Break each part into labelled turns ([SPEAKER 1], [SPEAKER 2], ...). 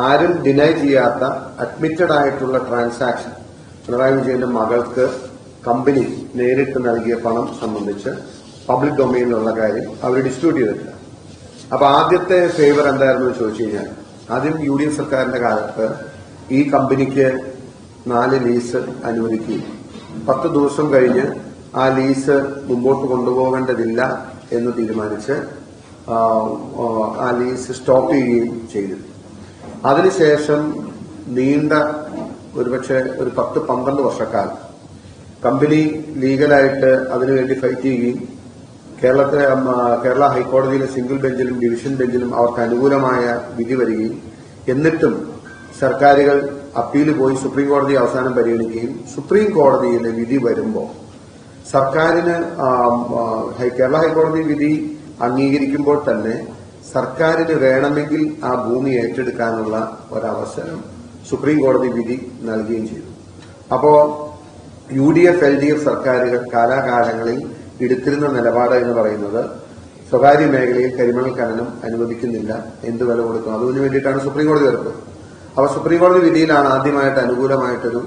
[SPEAKER 1] ആരും ഡിനൈ ചെയ്യാത്ത അഡ്മിറ്റഡ് ആയിട്ടുള്ള ട്രാൻസാക്ഷൻ പിണറായി വിജയന്റെ മകൾക്ക് കമ്പനി നേരിട്ട് നൽകിയ പണം സംബന്ധിച്ച് പബ്ലിക് ഡൊമൈനിലുള്ള കാര്യം അവർ ഡിസ്ട്രിബ്യൂട്ട് ചെയ്തിട്ടില്ല. അപ്പൊ ആദ്യത്തെ ഫേവർ എന്തായിരുന്നു ചോദിച്ചു കഴിഞ്ഞാൽ ആദ്യം യു ഡി എഫ് സർക്കാരിന്റെ കാലത്ത് ഈ കമ്പനിക്ക് നാല് ലീസ് അനുവദിക്കുകയും പത്ത് ദിവസം കഴിഞ്ഞ് ആ ലീസ് മുമ്പോട്ട് കൊണ്ടുപോകേണ്ടതില്ല എന്ന് തീരുമാനിച്ച് ആ, ലീസ് സ്റ്റോപ്പ് ചെയ്യുകയും ചെയ്തു. അതിനുശേഷം നീണ്ട ഒരുപക്ഷെ ഒരു പത്ത് പന്ത്രണ്ട് വർഷക്കാലം. കമ്പനി ലീഗലായിട്ട് അതിനുവേണ്ടി ഫൈറ്റ് ചെയ്യുകയും കേരളത്തിലെ കേരള ഹൈക്കോടതിയിലെ സിംഗിൾ ബെഞ്ചിലും ഡിവിഷൻ ബെഞ്ചിലും അവർക്ക് അനുകൂലമായ വിധി വരികയും എന്നിട്ടും സർക്കാരുകൾ അപ്പീൽ പോയി സുപ്രീം കോടതി അവസാനം പരിഗണിക്കുകയും സുപ്രീം കോടതിയിലെ വിധി വരുമ്പോൾ സർക്കാരിന് കേരള ഹൈക്കോടതി വിധി അംഗീകരിക്കുമ്പോൾ തന്നെ സർക്കാരിന് വേണമെങ്കിൽ ആ ഭൂമി ഏറ്റെടുക്കാനുള്ള ഒരവസരം സുപ്രീം കോടതി വിധി നൽകുകയും ചെയ്തു. അപ്പോ U D F L D F സർക്കാരുകൾ കാലാകാലങ്ങളിൽ എടുത്തിരുന്ന നിലപാട് എന്ന് പറയുന്നത് സ്വകാര്യ മേഖലയിൽ കരിമണൽ ഖനനം അനുവദിക്കുന്നില്ല എന്ത് വില കൊടുക്കും? അതിനു വേണ്ടിയിട്ടാണ് സുപ്രീം കോടതി വരുന്നത് അപ്പൊ സുപ്രീം കോടതി വിധിയിലാണ് ആദ്യമായിട്ട് അനുകൂലമായിട്ടൊരു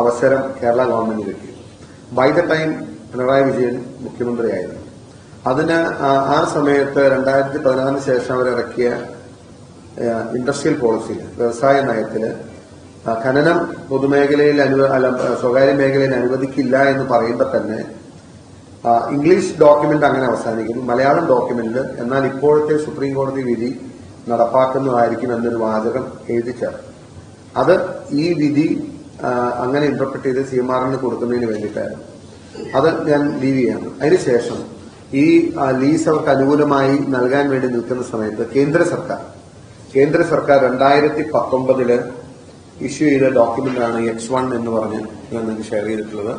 [SPEAKER 1] അവസരം കേരള ഗവൺമെന്റ് കിട്ടിയത് by the time Pinarayi Vijayan മുഖ്യമന്ത്രിയായിരുന്നു. അതിന് ആ- സമയത്ത് രണ്ടായിരത്തി പതിനാറിന് ശേഷം അവരിറക്കിയ ഇൻഡസ്ട്രിയൽ പോളിസിയിൽ വ്യവസായ നയത്തിൽ ഖനനം പൊതുമേഖലയിൽ അനുവ സ്വകാര്യ മേഖലയിൽ അനുവദിക്കില്ല എന്ന് പറയുമ്പോൾ തന്നെ ഇംഗ്ലീഷ് ഡോക്യുമെന്റ് അങ്ങനെ അവസാനിക്കുന്നു മലയാളം ഡോക്യുമെന്റിൽ എന്നാൽ ഇപ്പോഴത്തെ സുപ്രീം കോടതി വിധി നടപ്പാക്കുന്നതായിരിക്കും എന്നൊരു വാചകം എഴുതി അത് ഈ വിധി അങ്ങനെ ഇന്റർപ്രറ്റ് ചെയ്ത് സി എം ആറിന് കൊടുക്കുന്നതിന് വേണ്ടിയിട്ടായിരുന്നു. അത് ഞാൻ ലീവ് ചെയ്യാണ് അതിനുശേഷം ഈ ലീസ് അവർക്ക് അനുകൂലമായി നൽകാൻ വേണ്ടി നിൽക്കുന്ന സമയത്ത് കേന്ദ്ര സർക്കാർ കേന്ദ്ര സർക്കാർ രണ്ടായിരത്തി പത്തൊമ്പതിൽ ഇഷ്യൂ ചെയ്ത ഡോക്യുമെന്റാണ് എക്സ് വൺ എന്ന് പറഞ്ഞ് ഞാൻ നിങ്ങൾക്ക് ഷെയർ ചെയ്തിട്ടുള്ളത്.